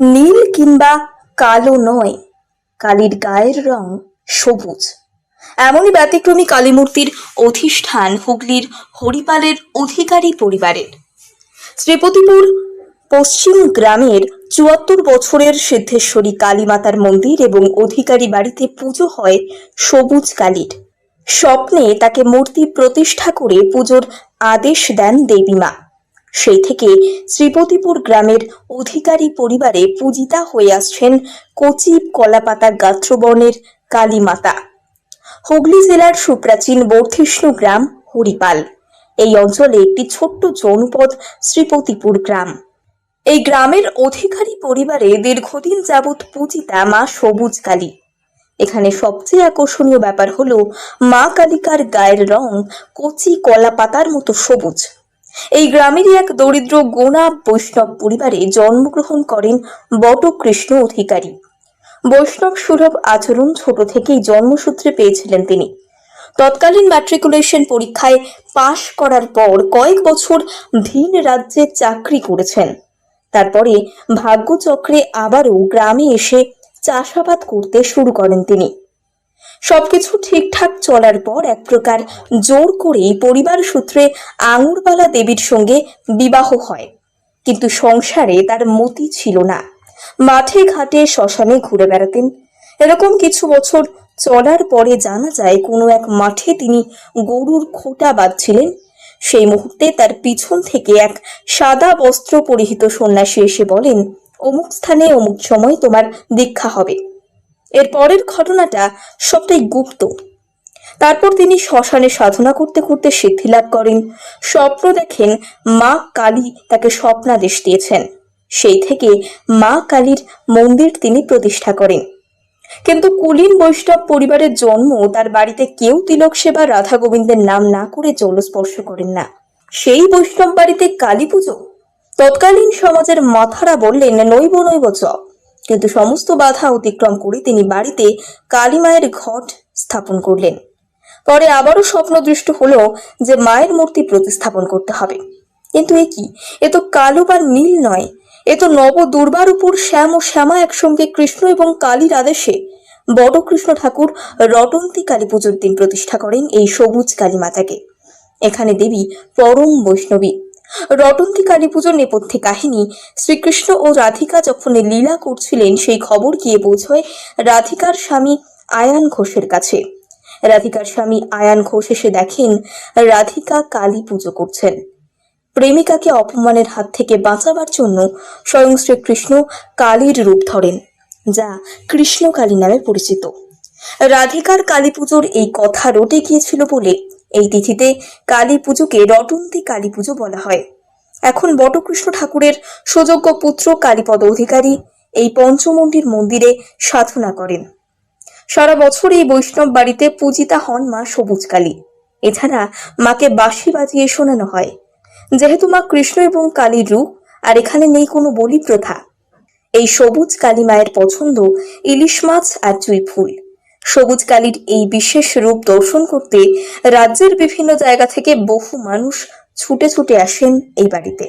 নীল কিংবা কালো নয়, কালীর গায়ের রং সবুজ। এমনই ব্যতিক্রমী কালীমূর্তির অধিষ্ঠান হুগলির হরিপালের অধিকারী পরিবারের। শ্রীপতিপুর পশ্চিম গ্রামের চুয়াত্তর বছরের সিদ্ধেশ্বরী কালীমাতার মন্দির এবং অধিকারী বাড়িতে পুজো হয় সবুজ কালীর। স্বপ্নে তাকে মূর্তি প্রতিষ্ঠা করে পুজোর আদেশ দেন দেবীমা। সেই থেকে শ্রীপতিপুর গ্রামের অধিকারী পরিবারে পূজিতা হয়ে আসছেন কচি কলাপাতা গাত্রবর্ণের কালীমাতা। হুগলি জেলার সুপ্রাচীন বর্ধিষ্ণু গ্রাম হরিপাল। এই অঞ্চলে একটি ছোট্ট জনপদ শ্রীপতিপুর গ্রাম। এই গ্রামের অধিকারী পরিবারে দীর্ঘদিন যাবৎ পূজিতা মা সবুজ কালী। এখানে সবচেয়ে আকর্ষণীয় ব্যাপার হলো মা কালিকার গায়ের রং কচি কলা পাতার মতো সবুজ। এই গ্রামেরই এক দরিদ্র গোনা বৈষ্ণব পরিবারে জন্মগ্রহণ করেন বটকৃষ্ণ অধিকারী। বৈষ্ণব সুলভ আচরণ ছোট থেকেই জন্মসূত্রে পেয়েছিলেন তিনি। তৎকালীন ম্যাট্রিকুলেশন পরীক্ষায় পাশ করার পর কয়েক বছর ভিন রাজ্যে চাকরি করেছেন। তারপরে ভাগ্যচক্রে আবারও গ্রামে এসে চাষাবাদ করতে শুরু করেন তিনি। সবকিছু ঠিকঠাক চলার পর এক প্রকার জোর করেই পরিবার সূত্রে আঙুরবালা দেবীর সঙ্গে বিবাহ হয়। কিন্তু সংসারে তার মতি ছিল না। মাঠে ঘাটে শ্মশানে ঘুরে বেড়াতেন। এরকম কিছু বছর চলার পরে জানা যায়, কোনো এক মাঠে তিনি গরুর খোঁটা বাঁধছিলেন। সেই মুহূর্তে তার পিছন থেকে এক সাদা বস্ত্র পরিহিত সন্ন্যাসী এসে বলেন, অমুক স্থানে অমুক সময় তোমার দীক্ষা হবে। এর পরের ঘটনাটা সবটাই গুপ্ত। তারপর তিনি শ্মশানে সাধনা করতে করতে সিদ্ধি লাভ করেন। স্বপ্ন দেখেন মা কালী তাকে স্বপ্নাদেশ দিয়েছেন। সেই থেকে মা কালীর মন্দির তিনি প্রতিষ্ঠা করেন। কিন্তু কুলীন বৈষ্ণব পরিবারের জন্ম তার বাড়িতে কেউ তিলক সেবা রাধা গোবিন্দের নাম না করে জলস্পর্শ করেন না। সেই বৈষ্ণব বাড়িতে কালী পুজো তৎকালীন সমাজের মাথারা বললেন, নৈব নৈব চ কিন্তু সমস্ত বাধা অতিক্রম করে তিনি বাড়িতে কালী মায়ের ঘট স্থাপন করলেন। পরে আবারও স্বপ্নদৃষ্ট হলো যে মায়ের মূর্তি প্রতিস্থাপন করতে হবে। কিন্তু এ কি? এ তো কালো বা নীল নয়। এ তো নব দুর্বার উপর শ্যাম ও শ্যামা একসঙ্গে কৃষ্ণ এবং কালীর আদেশে বড় কৃষ্ণ ঠাকুর রটন্তী কালী পুজোর দিন প্রতিষ্ঠা করেন এই সবুজ কালী মাতাকে। এখানে দেবী পরম বৈষ্ণবী। রটন্তী কালী পুজোর নেপথ্যে কাহিনী। শ্রীকৃষ্ণ ও রাধিকা যখন লীলা করছিলেন, সেই খবর গিয়ে পৌঁছয় রাধিকার স্বামী আয়ান ঘোষের কাছে। রাধিকার স্বামী আয়ান ঘোষ এসে দেখেন, রাধিকা কালী পুজো করছেন। প্রেমিকাকে অপমানের হাত থেকে বাঁচাবার জন্য স্বয়ং শ্রীকৃষ্ণ কালীর রূপ ধরেন, যা কৃষ্ণকালী নামে পরিচিত। রাধিকার কালী পুজোর এই কথা রটে গিয়েছিল বলে এই তিথিতে কালী পুজোকে রটন্তী কালী পুজো বলা হয়। এখন বটকৃষ্ণ ঠাকুরের সুযোগ্য পুত্র কালীপদ অধিকারী এই পঞ্চমন্ডির মন্দিরে সাধনা করেন। সারা বছর এই বৈষ্ণব বাড়িতে পূজিতা হন মা সবুজ কালী। এছাড়া মাকে বাঁশি বাজিয়ে শোনানো হয়। যেহেতু মা কৃষ্ণ এবং কালীর রূপ, আর এখানে নেই কোনো বলি প্রথা। এই সবুজ কালী মায়ের পছন্দ ইলিশ মাছ আর চুই ফুল। সবুজ কালীর এই বিশেষ রূপ দর্শন করতে রাজ্যের বিভিন্ন জায়গা থেকে বহু মানুষ ছুটে ছুটে আসেন এই বাড়িতে।